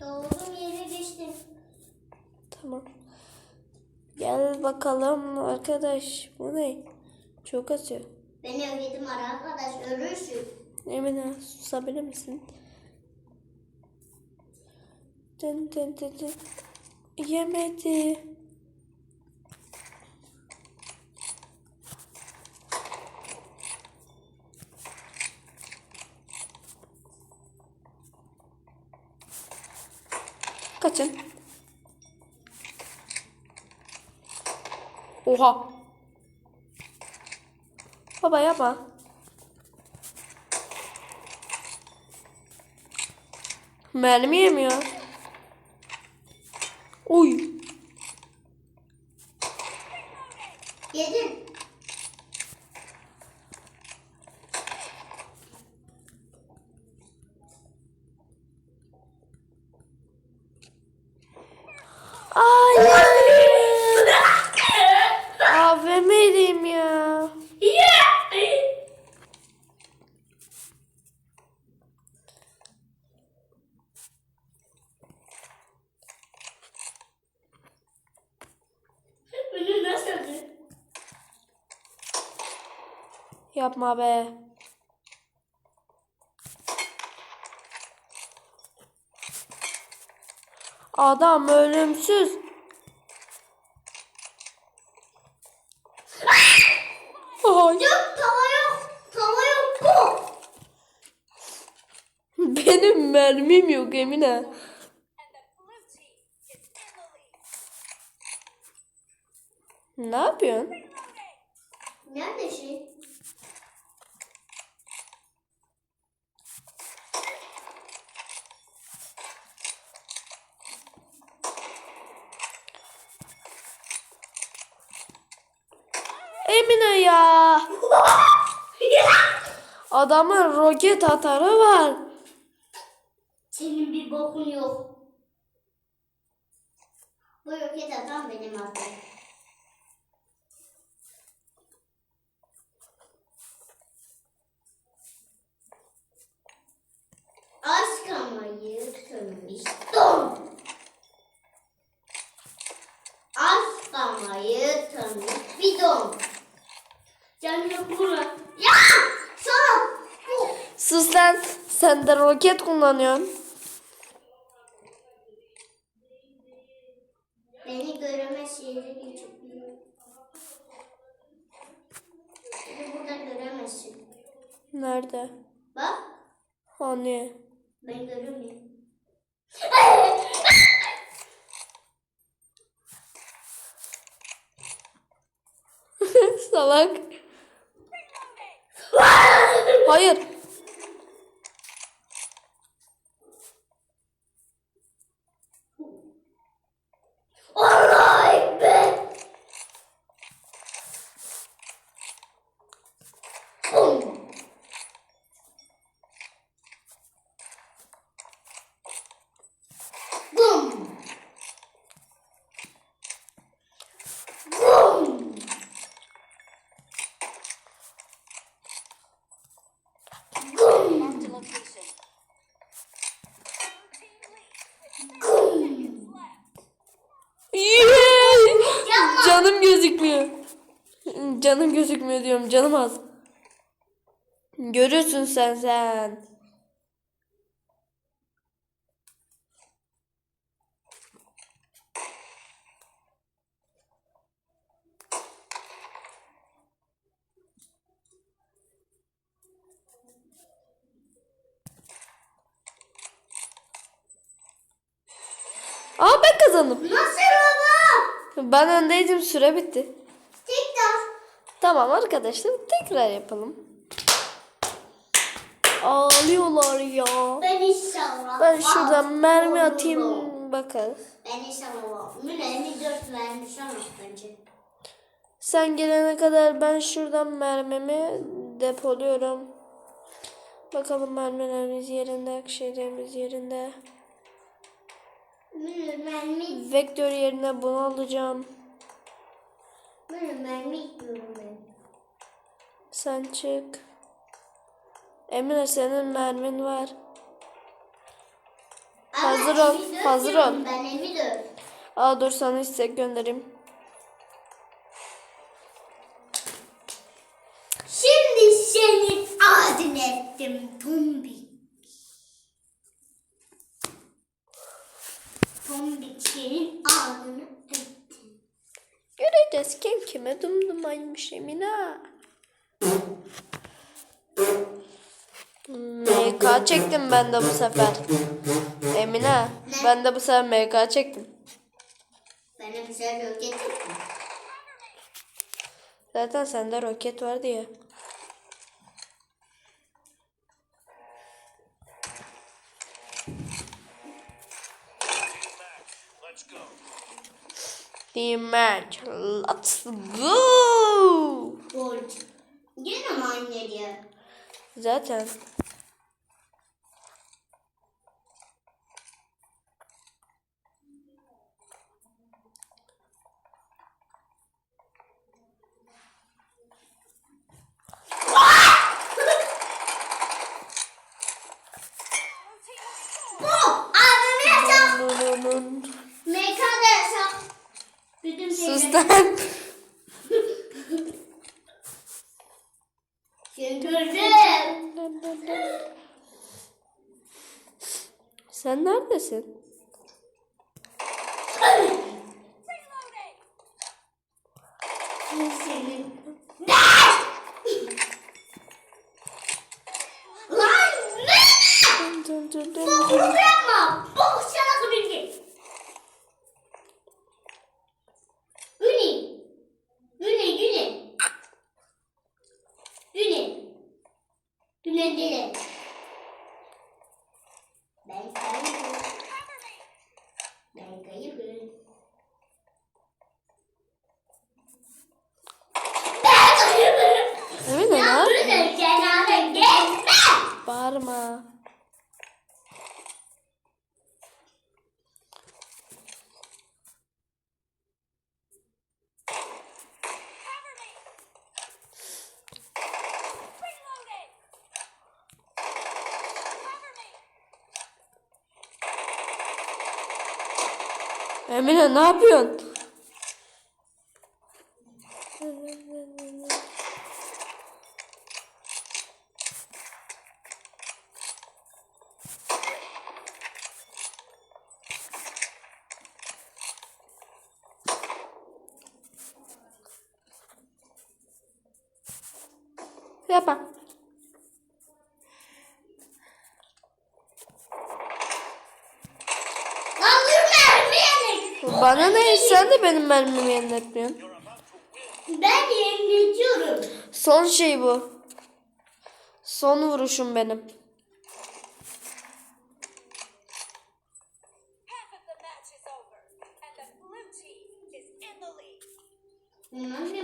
Doğduğum yere geçtim. Tamam. Gel bakalım arkadaş. Bu ne? Çok atıyor. Beni ödedim ara arkadaş ölürsün. Emine susabilir misin? Dın dın dın dın. Yemedi. Kaçın. Oha. Baba yapma. Mermi yemiyor. Uy. Yedim. Hayır. AVM'liyim ya. Bunu nasıl Yapma be. Adam ölümsüz. Ay, Yok tava yok. Tava yok bu. benim mermim yok Emine. Ne yapıyorsun? Nerede şey? Emine ya. Adamın roket atarı var. Senin bir bokun yok. Bu roket atan benim adım. Aşk ama yırtılmıştım. Aşk ama yırtılmış bidon. Canım yok burada. Ya! Sana bu. Lan. Sen de roket kullanıyorsun. Beni göremez yere geçebiliyor. Beni burada göremezsin. Nerede? Bak Hani? ben göremiyorum. Salak. Hayır. Canım gözükmüyor. Canım gözükmüyor diyorum. Canım az. Görürsün sen sen. Aa ben kazandım. Nasıl? Ben öndeydim süre bitti. Tekrar. Tamam arkadaşlar tekrar yapalım. Ağlıyorlar ya. Ben inşallah. Ben şuradan mermi olurum. atayım bakalım. Ben inşallah. Müne 54 vermiş ama bence. Sen gelene kadar ben şuradan mermimi depoluyorum. Bakalım mermilerimiz yerinde, şeylerimiz yerinde. Müne mermi. Vektör yerine bunu alacağım. İstiyorum ben. Sen çık. Emine senin mermin var. Ama Hazır ol, M4 hazır ol. Ben M4. Aa dur sana istek göndereyim. Şimdi senin adını ettim Tombik. Tombik senin adını ettim. Göreceğiz kim kime dumdumaymış Emine. MK çektim ben de bu sefer. Emine ben de bu sefer MK çektim. Ben de güzel roket ettim. Zaten sende roket vardı ya. Let's go. Team match. Let's go. Gold. Yine mi aynı diyor? Zaten. Lan. Güldürdüm. Sen neredesin? Senin. Lan ne? Dın dın dın Bu dın. grubu yapma. Bu şarkı bilgi. Üni. Üni, Üni. Üni. Değil. Ben kayıpım. Ben kayıpım. Ben kayıpım. Emine ne Ya? Üni kenara geçme. Bağırma. Emine ne yapıyorsun? Yapma. Lan dur mermi yedik. Bana ne? Sen de benim mermimi yeniletiyorsun. Ben yeniletiyorum. Son şey bu. Son vuruşum benim. Half of